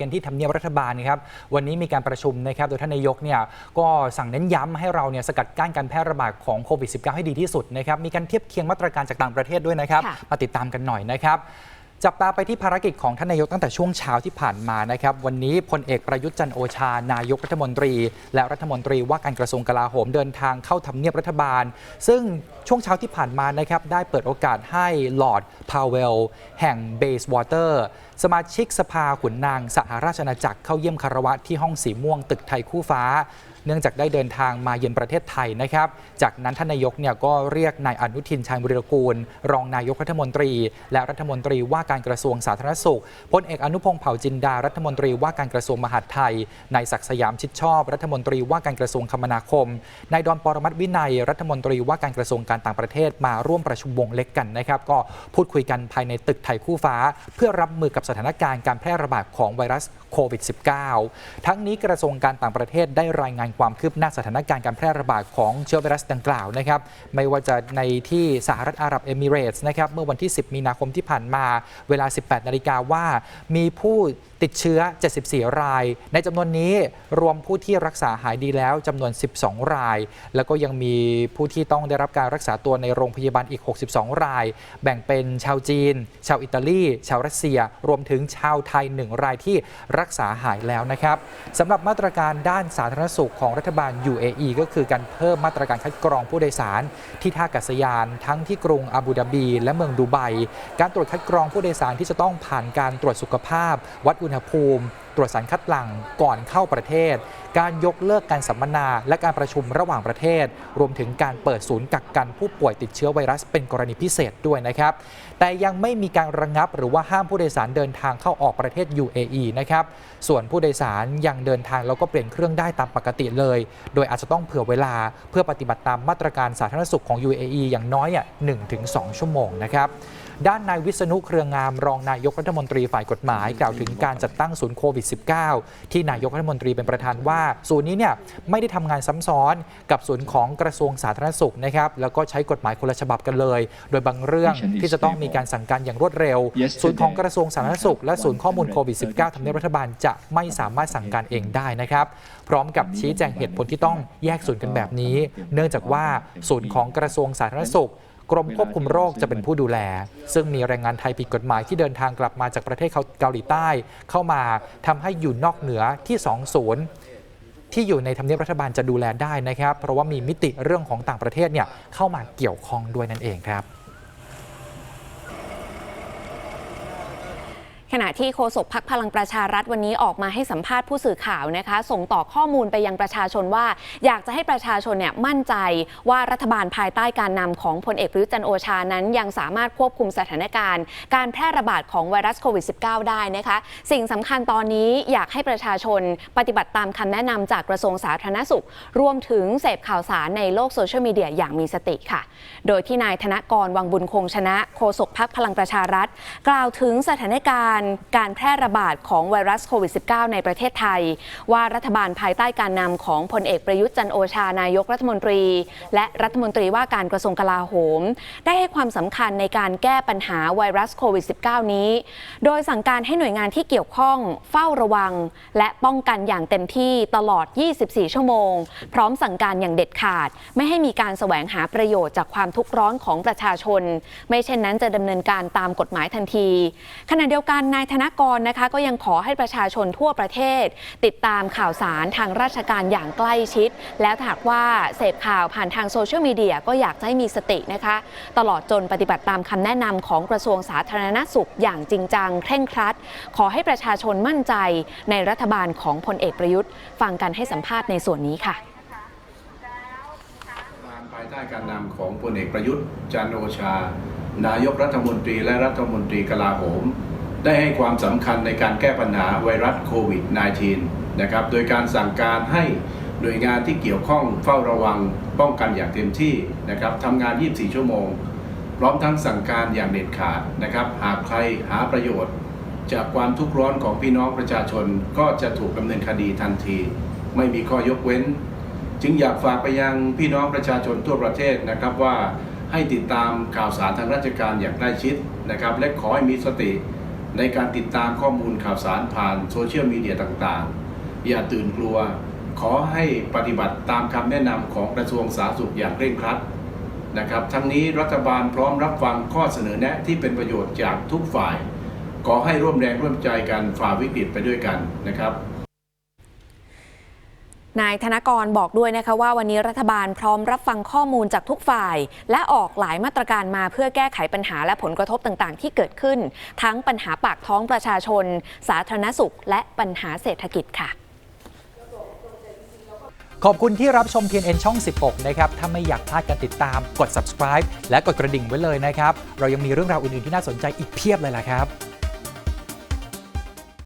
กันที่ทำเนียบรัฐบาลนะครับวันนี้มีการประชุมนะครับโดยท่านนายกเนี่ยก็สั่งเน้นย้ำให้เราเนี่ยสกัดกั้นการแพร่ระบาดของโควิด -19 ให้ดีที่สุดนะครับมีการเทียบเคียงมาตรการจากต่างประเทศด้วยนะครับค่ะมาติดตามกันหน่อยนะครับจับตาไปที่ภารกิจของท่านนายกตั้งแต่ช่วงเช้าที่ผ่านมานะครับ วันนี้พลเอกประยุทธ์จันทร์โอชา นายกรัฐมนตรี และรัฐมนตรีว่าการกระทรวงกลาโหมเดินทางเข้าทำเนียบรัฐบาล ซึ่งช่วงเช้าที่ผ่านมานะครับได้เปิดโอกาสให้ลอร์ดพาวเวลแห่งเบสวอเตอร์ สมาชิกสภาขุนนางสหราชอาณาจักรเข้าเยี่ยมคารวะที่ห้องสีม่วงตึกไทยคู่ฟ้า เนื่องจากได้เดินทางมาเยือนประเทศไทยนะครับ จากนั้นท่านนายกเนี่ยก็เรียกนายอนุทินชาญวิรกูล รองนายกรัฐมนตรี และรัฐมนตรีว่าการกระทรวงสาธารณสุขพลเอกอนุพงษ์เผ่าจินดารัฐมนตรีว่าการกระทรวงมหาดไทยนายศักดิ์สยามชิดชอบ รัฐมนตรีว่าการกระทรวงคมนาคมนายดอนปรมัตถ์วินัย รัฐมนตรีว่าการกระทรวงการต่างประเทศมาร่วมประชุมวงเล็กกันนะครับ ก็พูดคุยกันภายในตึกไทยคู่ฟ้า เพื่อรับมือกับสถานการณ์การแพร่ระบาดของไวรัสโควิด -19 ทั้งนี้กระทรวงการต่างประเทศได้รายงานความคืบหน้าสถานการณ์การแพร่ระบาดของเชื้อไวรัสดังกล่าวนะครับไม่ว่าจะในที่สหรัฐอาหรับเอมิเรตส์นะครับเมื่อวันที่ 10 มีนาคมที่ผ่านมาเวลา 18 นาฬิกาว่ามีผู้ ติดเชื้อ 74 ราย ในจำนวนนี้รวมผู้ที่รักษาหายดีแล้วจำนวน 12 ราย แล้วก็ยังมีผู้ที่ต้องได้รับการรักษาตัวในโรงพยาบาลอีก 62 ราย แบ่งเป็นชาวจีน ชาวอิตาลี ชาวรัสเซีย รวมถึงชาวไทย 1 รายที่รักษาหายแล้วนะครับสำหรับมาตรการด้านสาธารณสุขของรัฐบาล UAE ก็คือการเพิ่มมาตรการคัดกรองผู้โดยสาร ที่ท่าอากาศยานทั้งที่กรุงอาบูดาบี และเมืองดูไบ การตรวจคัดกรองผู้โดยสารที่จะต้องผ่านการตรวจสุขภาพ วัดอุณหภูมิตรวจสารคัดหลั่งก่อนเข้าประเทศ การยกเลิกการสัมมนา และการประชุมระหว่างประเทศ รวมถึงการเปิดศูนย์กักกันผู้ป่วยติดเชื้อไวรัสเป็นกรณีพิเศษด้วยนะครับแต่ยังไม่มีการระงับ หรือว่าห้ามผู้โดยสารเดินทางเข้าออกประเทศ UAE นะครับส่วนผู้โดยสารยังเดินทางแล้วก็เปลี่ยนเครื่องได้ตามปกติเลย โดยอาจจะต้องเผื่อเวลาเพื่อปฏิบัติตามมาตรการสาธารณสุขของ UAE อย่างน้อยอะ1-2 ชั่วโมงนะครับด้านนายวิษณุเครืองามรองนายกรัฐมนตรีฝ่ายกฎหมาย กล่าวถึงการจัดตั้งศูนย์โควิด -19 ที่นายกรัฐมนตรีเป็นประธานว่าศูนย์นี้เนี่ยไม่ได้ทำงานซ้ำซ้อนกับศูนย์ของกระทรวงสาธารณสุขนะครับแล้วก็ใช้กฎหมายคนละฉบับกันเลย โดยบางเรื่องที่จะต้องมีการสั่งการอย่างรวดเร็ว ศูนย์ของกระทรวงสาธารณสุข และศูนย์ข้อมูลโควิด -19 ทำเนียบรัฐบาลจะไม่สามารถสั่งการเองได้นะครับ พร้อมกับชี้แจงเหตุผลที่ต้องแยกศูนย์กันแบบนี้ เนื่องจากว่าศูนย์ของกระทรวงสาธารณสุข กรมควบคุมโรคจะเป็นผู้ดูแล ซึ่งมีแรงงานไทยผิดกฎหมายที่เดินทางกลับมาจากประเทศเกาหลีใต้ เข้ามาทำให้อยู่นอกเหนือที่2ศูนย์ที่อยู่ในทำเนียบรัฐบาลจะดูแลได้นะครับ เพราะว่ามีมิติเรื่องของต่างประเทศเนี่ยเข้ามาเกี่ยวข้องด้วยนั่นเองครับ ขณะที่โฆษกพักพลังประชารัฐวันนี้ออกมาให้สัมภาษณ์ผู้สื่อข่าวนะคะ ส่งต่อข้อมูลไปยังประชาชนว่า อยากจะให้ประชาชนเนี่ยมั่นใจว่ารัฐบาลภายใต้การนำของพลเอกประยุจันโอชานั้น ยังสามารถควบคุมสถานการณ์ การแพร่ระบาดของไวรัสโควิด -19 ได้นะคะ สิ่งสำคัญตอนนี้อยากให้ประชาชนปฏิบัติตามคำแนะนำจากกระทรวงสาธารณสุข รวมถึงเสพข่าวสารในโลกโซเชียลมีเดียอย่างมีสติค่ะ โดยที่นายธนกรวังบุญคงชนะโฆษกพักพลังประชารัฐ กล่าวถึงสถานการณ์การแพร่ระบาดของไวรัสโควิด -19 ในประเทศไทย ว่ารัฐบาลภายใต้การนำของพลเอกประยุทธ์จันโอชานายกรัฐมนตรี และรัฐมนตรีว่าการกระทรวงกลาโหม ได้ให้ความสำคัญในการแก้ปัญหาไวรัสโควิด -19 นี้ โดยสั่งการให้หน่วยงานที่เกี่ยวข้องเฝ้าระวัง และป้องกันอย่างเต็มที่ตลอด 24 ชั่วโมง พร้อมสั่งการอย่างเด็ดขาด ไม่ให้มีการแสวงหาประโยชน์จากความทุกข์ร้อนของประชาชน ไม่เช่นนั้นจะดำเนินการตามกฎหมายทันที ขณะเดียวกันนายธนกรนะคะก็ยังขอให้ประชาชนทั่วประเทศ ติดตามข่าวสารทางราชการอย่างใกล้ชิด แล้วถ้าหากว่าเสพข่าวผ่านทางโซเชียลมีเดียก็อยากให้มีสตินะคะ ตลอดจนปฏิบัติตามคำแนะนำของกระทรวงสาธารณสุขอย่างจริงจัง เคร่งครัด ขอให้ประชาชนมั่นใจในรัฐบาลของพลเอกประยุทธ์ ฟังกันให้สัมภาษณ์ในส่วนนี้ค่ะภายใต้การนำของพลเอกประยุทธ์จันโอชา นายกรัฐมนตรีและรัฐมนตรีกลาโหม ได้ให้ความสำคัญในการแก้ปัญหาไวรัสโควิด -19 นะครับ โดยการสั่งการให้หน่วยงานที่เกี่ยวข้องเฝ้าระวังป้องกันอย่างเต็มที่นะครับทำงาน 24 ชั่วโมง พร้อมทั้งสั่งการอย่างเด็ดขาดนะครับ หากใครหาประโยชน์ จากความทุกข์ร้อนของพี่น้องประชาชนก็จะถูกดำเนินคดีทันที ไม่มีข้อยกเว้น จึงอยากฝากไปยังพี่น้องประชาชนทั่วประเทศนะครับว่าให้ติดตามข่าวสารทางราชการอย่างใกล้ชิดนะครับ และขอให้มีสติ ในการติดตามข้อมูลข่าวสารผ่านโซเชียลมีเดียต่างๆ อย่าตื่นกลัว ขอให้ปฏิบัติตามคำแนะนำของกระทรวงสาธารณสุขอย่างเคร่งครัดนะครับทั้งนี้รัฐบาลพร้อมรับฟังข้อเสนอแนะที่เป็นประโยชน์จากทุกฝ่าย ขอให้ร่วมแรงร่วมใจกันฝ่าวิกฤตไปด้วยกันนะครับ นายธนกรบอกด้วยนะคะว่าวันนี้รัฐบาลพร้อมรับฟังข้อมูลจากทุกฝ่าย และออกหลายมาตรการมาเพื่อแก้ไขปัญหาและผลกระทบต่างๆ ที่เกิดขึ้น ทั้งปัญหาปากท้องประชาชน สาธารณสุข และปัญหาเศรษฐกิจค่ะ ขอบคุณที่รับชม TNN ช่อง 16 นะครับ ถ้าไม่อยากพลาดการติดตามกด subscribe และกดกระดิ่งไว้เลยนะครับ เรายังมีเรื่องราวอื่นๆที่น่าสนใจอีกเพียบเลยล่ะครับ